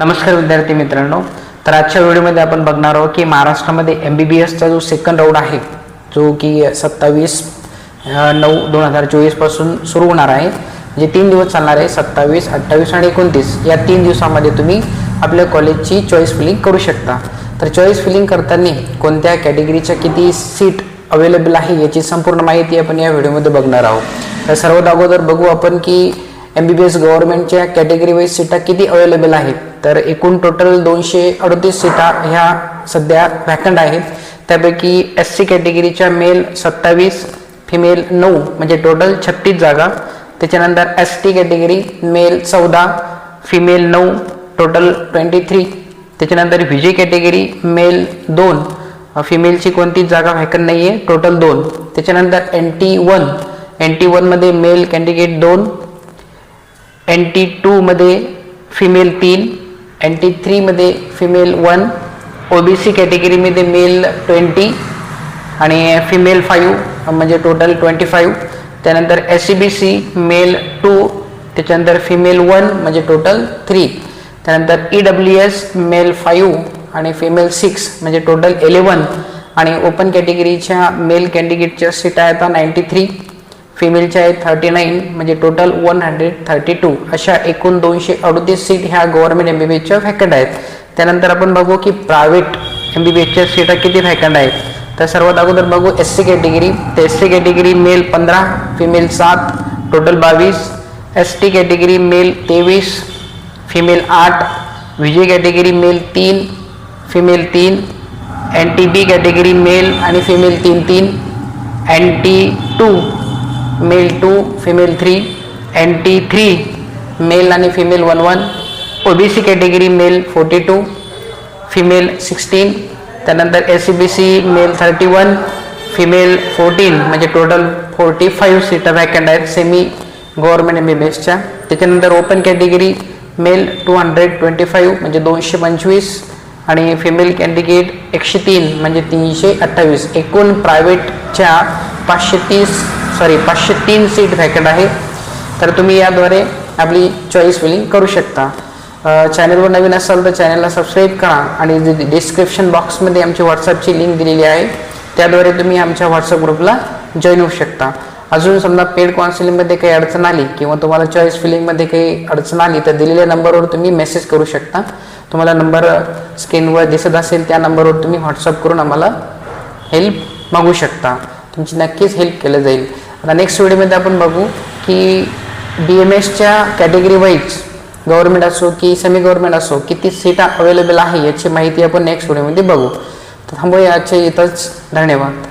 नमस्कार विद्यार्थी मित्रांनो तर आजच्या व्हिडिओमध्ये आपण बघणार आहोत की महाराष्ट्रामध्ये एम बी बी एसचा जो सेकंड राऊंड आहे जो की सत्तावीस नऊ दोन हजार चोवीसपासून सुरू होणार आहे म्हणजे तीन दिवस चालणार आहे सत्तावीस अठ्ठावीस आणि एकोणतीस. या तीन दिवसामध्ये तुम्ही आपल्या कॉलेजची चॉईस फिलिंग करू शकता. तर चॉईस फिलिंग करताना कोणत्या कॅटेगरीच्या किती सीट अवेलेबल आहे याची संपूर्ण माहिती आपण या व्हिडिओमध्ये बघणार आहोत. तर सर्वात अगोदर बघू आपण की एम बी बी एस गव्हर्नमेंटच्या कॅटेगरी वाईज सीटा किती अवेलेबल आहेत तर एकूण टोटल दोनशे अडतीस सीटा ह्या सध्या व्हॅकंट आहेत. त्यापैकी एस सी कॅटेगरीच्या मेल सत्तावीस फिमेल नऊ म्हणजे टोटल छत्तीस जागा. त्याच्यानंतर एस टी कॅटेगरी मेल चौदा फिमेल नऊ टोटल ट्वेंटी थ्री त्याच्यानंतर व्ही जी कॅटेगरी मेल दोन फिमेलची कोणतीच जागा व्हॅकंट नाही आहे टोटल दोन. त्याच्यानंतर N T one N T वनमध्ये मेल कॅन्डिडेट दोन एन टी टूमध्ये फिमेल तीन N T थ्रीमध्ये female one O B C कॅटेगरीमध्ये मेल ट्वेंटी आणि फिमेल फाईव्ह म्हणजे टोटल ट्वेंटी फाईव्ह त्यानंतर S C B C male two त्याच्यानंतर फिमेल वन म्हणजे टोटल थ्री त्यानंतर E W S male five आणि फिमेल सिक्स म्हणजे total eleven आणि ओपन कॅटेगरीच्या मेल कॅन्डिडेटच्या सीटा आहेत नाईंटी थ्री फिमेलच्या आहेत थर्टी नाईन म्हणजे total one hundred thirty two अशा एकूण दोनशे अडतीस सीट ह्या गव्हर्नमेंट एम बी बी एसच्या व्हॅकंट आहेत. त्यानंतर आपण बघू की प्रायव्हेट एम बी बी एसच्या सीटा किती व्हॅकंट आहेत. तर सर्वात अगोदर बघू एस सी कॅटेगरी तर एस सी कॅटेगरी मेल पंधरा फिमेल सात टोटल बावीस. एस टी कॅटेगरी मेल तेवीस फिमेल आठ. विजय कॅटेगरी मेल तीन फिमेल तीन. N T B category male आणि फिमेल तीन तीन. N T two male two female three N T three male आणि female one one O B C category male forty two female sixteen त्यानंतर S C B C male thirty one female fourteen म्हणजे total forty five सीटर vacant आहेत semi government M B B एसच्या त्याच्यानंतर open category male two hundred twenty five म्हणजे दोनशे पंचवीस आणि फिमेल कॅन्डिडेट एकशे तीन म्हणजे तीनशे अठ्ठावीस. एकूण प्रायव्हेटच्या पाचशे तीस सॉरी पाचशे तीन सीट व्हॅकंट आहे. तर तुम्ही याद्वारे आपली चॉईस फिलिंग करू शकता. चॅनलवर नवीन असाल तर चॅनलला सबस्क्राईब करा आणि जे डिस्क्रिप्शन बॉक्समध्ये आमची व्हॉट्सअपची लिंक दिलेली आहे त्याद्वारे तुम्ही आमच्या व्हॉट्सअप ग्रुपला जॉईन होऊ शकता. अजून समजा पेड काउन्सिलिंगमध्ये काही अडचण आली किंवा तुम्हाला चॉईस फिलिंगमध्ये काही अडचण आली तर दिलेल्या नंबरवर तुम्ही मेसेज करू शकता. तुम्हाला नंबर स्क्रीनवर दिसत असेल त्या नंबरवर तुम्ही व्हॉट्सअप करून आम्हाला हेल्प मागू शकता. तुमची नक्कीच हेल्प केलं जाईल. आता नेक्स्ट व्हिडिओमध्ये आपण बघू की बी एम एसच्या कॅटेगरी वाईज गव्हर्नमेंट असो की सेमी गव्हर्नमेंट असो किती सीटा अवेलेबल आहे याची माहिती आपण नेक्स्ट व्हिडिओमध्ये बघू. तर थांबूया आजच्या इथंच. धन्यवाद.